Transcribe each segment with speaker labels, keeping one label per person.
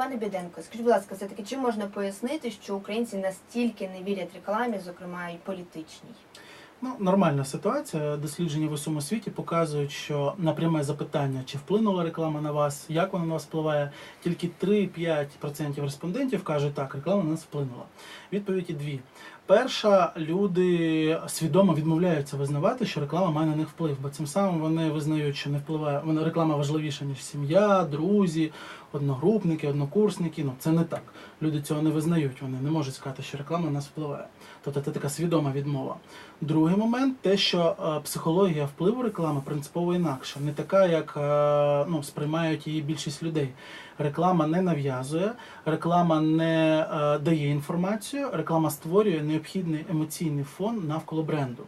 Speaker 1: Пане Біденко, скажіть, будь ласка, все-таки чи можна пояснити, що українці настільки не вірять рекламі, зокрема і політичній?
Speaker 2: Ну, нормальна ситуація. Дослідження в усьому світі показують, що на пряме запитання, чи вплинула реклама на вас, як вона на вас впливає, тільки 3-5% респондентів кажуть, так, реклама на нас вплинула. Відповіді дві. Перша, люди свідомо відмовляються визнавати, що реклама має на них вплив, бо цим самим вони визнають, що не впливає. Вона реклама важливіша, ніж сім'я, друзі, одногрупники, однокурсники. Ну це не так. Люди цього не визнають. Вони не можуть сказати, що реклама на нас впливає. Тобто це така свідома відмова. Другий момент те, що е, психологія впливу реклами принципово інакша, не така, як е, ну, сприймають її більшість людей. Реклама не нав'язує, реклама не е, дає інформацію, реклама створює необхідний емоційний фон навколо бренду.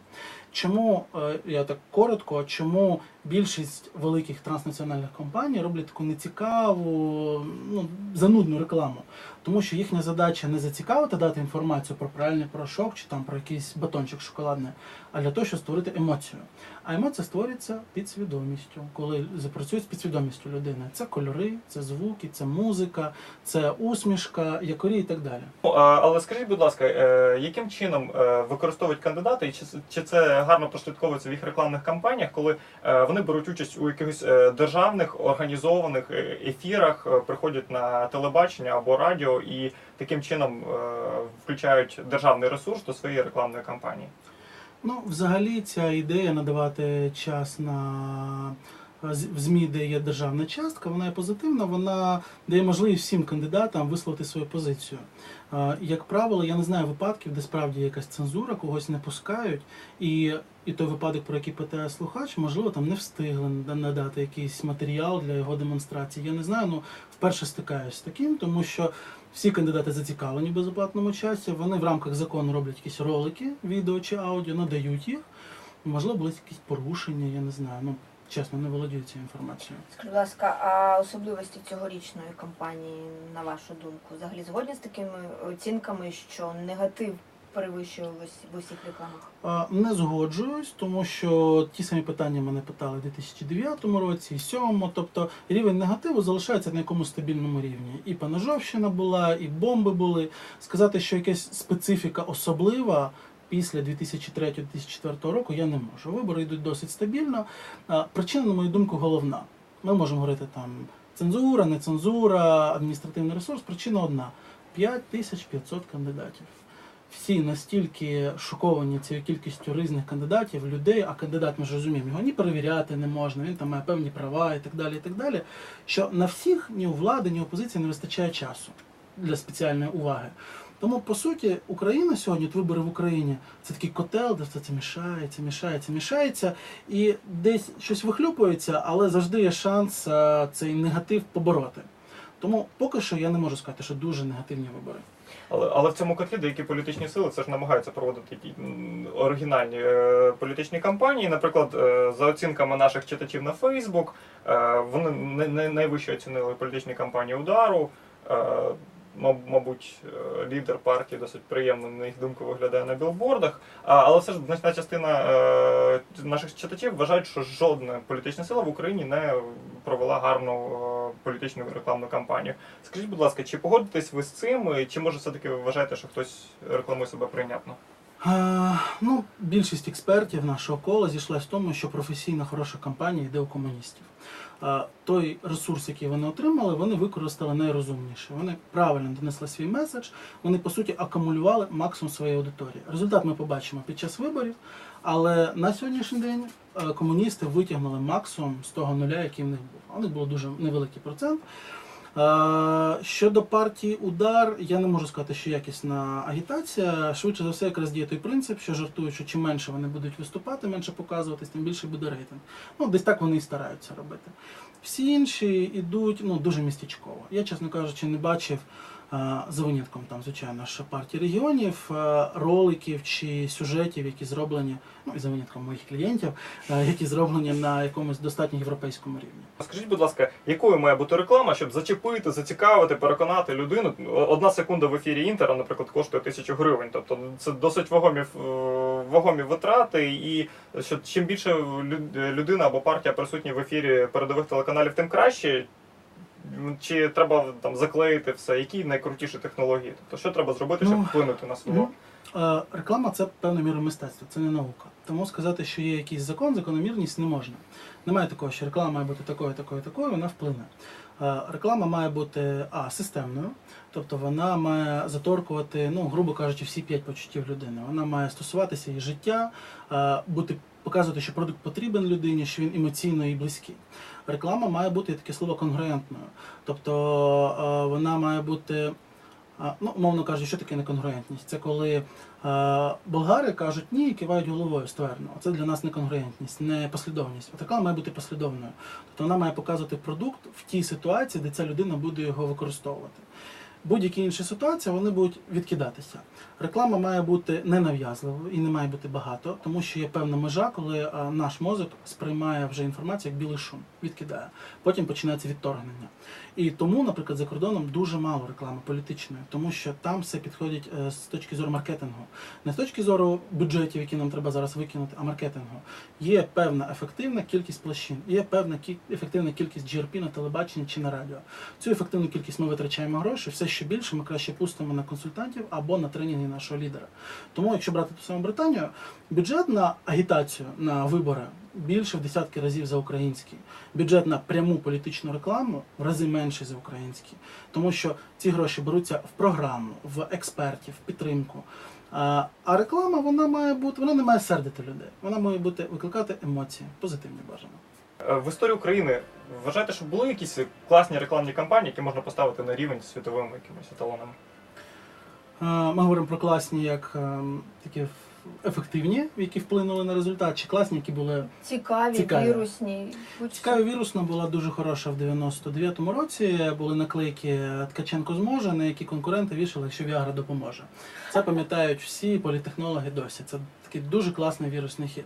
Speaker 2: Чому е, я так коротко, чому більшість великих транснаціональних компаній роблять таку нецікаву, ну занудну рекламу? Тому що їхня задача не зацікавити дати інформацію про правильний порошок чи там про якийсь батончик шоколадний, а для того, щоб створити емоцію. А емоція створюється підсвідомістю, коли запрацює з підсвідомістю людини. Це кольори, це звуки, це музика, це усмішка, якорі і так далі.
Speaker 3: Ну, Але скажіть, будь ласка, е, яким чином е, використовують кандидати, і чи, це гарно прослідковується в їх рекламних кампаніях, коли е, вони беруть участь у якихось е, державних організованих е, ефірах, е, приходять на телебачення або радіо і таким чином включають державний ресурс до своєї рекламної кампанії?
Speaker 2: Ну, взагалі, ця ідея надавати час на в ЗМІ, де є державна частка, вона є позитивна, вона дає можливість всім кандидатам висловити свою позицію. Е, Як правило, я не знаю випадків, де справді якась цензура, когось не пускають, і, і той випадок, про який питає слухач, можливо, там не встигли надати якийсь матеріал для його демонстрації. Я не знаю, ну вперше стикаюся з таким, тому що всі кандидати зацікавлені в безоплатному часі. Вони в рамках закону роблять якісь ролики, відео чи аудіо, надають їх. Можливо, були якісь порушення, я не знаю. Ну, чесно, не володію цією інформацією.
Speaker 1: Скажіть, будь ласка, а особливості цьогорічної кампанії, на вашу думку, взагалі згодні з такими оцінками, що негатив перевищує в усіх рекламах?
Speaker 2: Не згоджуюсь, тому що ті самі питання мене питали в 2009 році, і 2007, тобто рівень негативу залишається на якомусь стабільному рівні. І Панажовщина була, і бомби були. Сказати, що якась специфіка особлива після 2003-2004 року я не можу. Вибори йдуть досить стабільно. Причина, на мою думку, головна. Ми можемо говорити там цензура, нецензура, адміністративний ресурс. Причина одна: 5500 кандидатів всі настільки шоковані цією кількістю різних кандидатів, людей, а кандидат, ми ж розуміємо, його ні перевіряти не можна, він там має певні права і так далі, і так далі. Що на всіх ні у влади, ні у опозиції не вистачає часу для спеціальної уваги. Тому, по суті, Україна сьогодні, от вибори в Україні, це такий котел, де все це мішається, мішається, мішається, і десь щось вихлюпується, але завжди є шанс е, цей негатив побороти. Тому поки що я не можу сказати, що дуже негативні вибори.
Speaker 3: Але, але в цьому котлі деякі політичні сили це ж намагаються проводити які оригінальні е, політичні кампанії. Наприклад, е, за оцінками наших читачів на Фейсбук, е, вони не, не найвище оцінили політичні кампанії удару. Е, Мабуть, е, лідер партії досить приємно на їх думку виглядає на білбордах. Але все ж значна частина е, наших читачів вважають, що жодна політична сила в Україні не провела гарну е, політичну рекламну кампанію. Скажіть, будь ласка, чи погодитесь ви з цим, чи може все-таки ви вважаєте, що хтось рекламує себе прийнятно?
Speaker 2: Е, ну, більшість експертів нашого кола зійшлась в тому, що професійна хороша кампанія йде у комуністів. Той ресурс, який вони отримали, вони використали найрозумніше. Вони правильно донесли свій меседж, вони по суті акумулювали максимум своєї аудиторії. Результат ми побачимо під час виборів, але на сьогоднішній день е, комуністи витягнули максимум з того нуля, який в них був. У них було дуже невеликий процент. Е, Щодо партії Удар, я не можу сказати, що якісна агітація. Швидше за все, якраз діє той принцип, що жартують, що чим менше вони будуть виступати, менше показуватись, тим більше буде рейтинг. Ну, десь так вони і стараються робити. Всі інші йдуть ну, дуже містечково. Я, чесно кажучи, не бачив. За винятком там, звичайно, що партії регіонів, роликів чи сюжетів, які зроблені, ну і за винятком моїх клієнтів, які зроблені на якомусь достатньо європейському рівні.
Speaker 3: Скажіть, будь ласка, якою має бути реклама, щоб зачепити, зацікавити, переконати людину? Одна секунда в ефірі інтера, наприклад, коштує тисячу гривень. Тобто це досить вагомі, е, вагомі витрати, і що чим більше лю- людина або партія присутні в ефірі передових телеканалів, тим краще. М, Чи треба там заклеїти все? Які найкрутіші технології? Тобто, що треба зробити, щоб
Speaker 2: Ну,
Speaker 3: вплинути на село?
Speaker 2: Е, Реклама це певною мірою мистецтво, це не наука. Тому сказати, що є якийсь закон, закономірність не можна. Немає такого, що реклама має бути такою, такою, такою, вона вплине. Е, Реклама має бути а, системною, тобто вона має заторкувати, ну, грубо кажучи, всі п'ять почуттів людини. Вона має стосуватися і життя, е, бути, показувати, що продукт потрібен людині, що він емоційно і близький. Реклама має бути таке слово конгруентною. Тобто вона має бути. Ну, мовно кажучи, що таке неконгруентність? Це коли е, болгари кажуть ні і кивають головою ствердно. Це для нас неконгруентність, не послідовність. От реклама має бути послідовною. Тобто вона має показувати продукт в тій ситуації, де ця людина буде його використовувати. Будь-які інші ситуації вони будуть відкидатися. Реклама має бути ненав'язливою і не має бути багато, тому що є певна межа, коли е, наш мозок сприймає вже інформацію як білий шум, відкидає. Потім починається відторгнення. І тому, наприклад, за кордоном дуже мало реклами політичної, тому що там все підходить е, з точки зору маркетингу, не з точки зору бюджетів, які нам треба зараз викинути, а маркетингу. Є певна ефективна кількість площин, є певна ефективна кількість GRP на телебаченні чи на радіо. Цю ефективну кількість ми витрачаємо гроші, все що більше ми краще пустимо на консультантів або на тренінги нашого лідера. Тому, якщо брати ту саму Британію, бюджет на агітацію на вибори більше в десятки разів за український. Бюджет на пряму політичну рекламу в рази менший за український, тому що ці гроші беруться в програму, в експертів, в підтримку. А, реклама вона має бути, вона не має сердити людей. Вона має бути викликати емоції, позитивні бажано.
Speaker 3: Е, В історії України вважаєте, що були якісь класні рекламні кампанії, які можна поставити на рівень з світовими якимись еталонами?
Speaker 2: Ми говоримо про класні, як ем, такі ефективні, які вплинули на результат, чи класні, які були
Speaker 1: Цікаві,
Speaker 2: Цікаві.
Speaker 1: вірусні.
Speaker 2: Цікаві вірусна була дуже хороша в 99-му році. Були наклейки Ткаченко зможе, на які конкуренти вішали, якщо Віагра допоможе. Це пам'ятають всі політехнологи досі. Це такий дуже класний вірусний хід.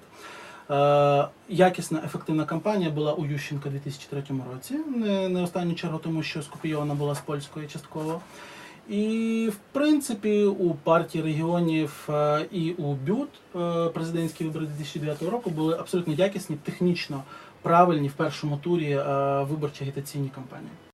Speaker 2: Е, якісна ефективна кампанія була у Ющенка у 2003 році. Не, не останню чергу, тому що скопійована була з польської частково. І в принципі у партії регіонів е, і у БЮТ е, президентські вибори 2009 року були абсолютно якісні, технічно правильні в першому турі виборчі агітаційні кампанії.